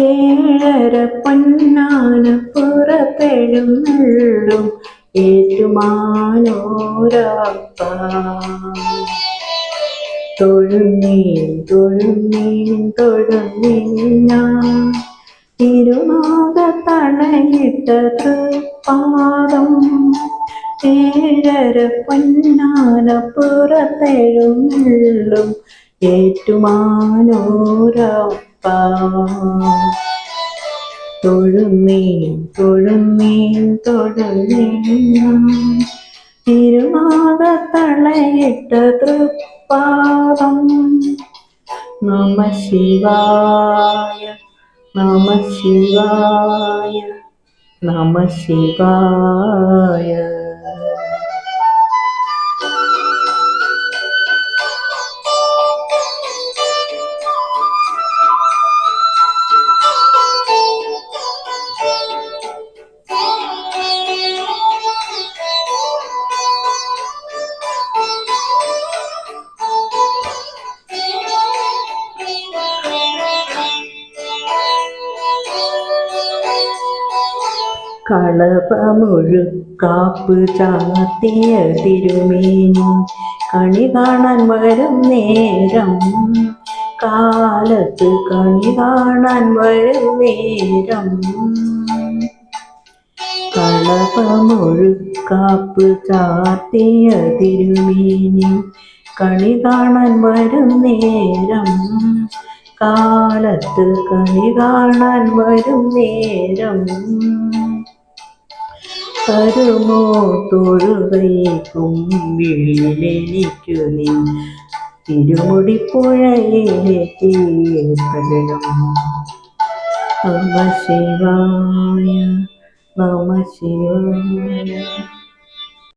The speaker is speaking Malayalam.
ഏഴര പൊന്നാന പുറപ്പെടുന്നുള്ളും ഏറ്റുമാനോരപ്പ. തൊഴുന്നീൻ തൊഴുന്നീൻ തൊഴുന്നീന തിരുനാഗ തണയിട്ട തൃപ്പാദം ഏഴര പൊന്നാന പുറത്തെഴുന്നുള്ളും ഏറ്റുമാനോരപ്പ. തൊഴുന്നീൻ തൊഴുന്നീൻ തൊഴുന്നീൻ. തിരുനാഗത്തളയിട്ട തൃപ്പാദം. നമ ശിവായ നമ ശിവായ നമ ശിവായ. കളപമുഴുക്കാപ്പ് ചാത്തിയ തിരുമേനി കണി കാണാൻ വരും നേരം. കാലത്ത് കണി കാണാൻ വരും നേരം. കളപമുഴുക്കാപ്പ് ചാത്തിയ തിരുമേനി കണി കാണാൻ വരും നേരം. കാലത്ത് കണി കാണാൻ വരും നേരം. തരുമോ തൊഴുകൈക്കും വിളിയിലെനിക്കു നീ? തിരുമുടിപ്പുഴയിലെ തീർക്കലും നമ ശിവായ നമ ശിവായ.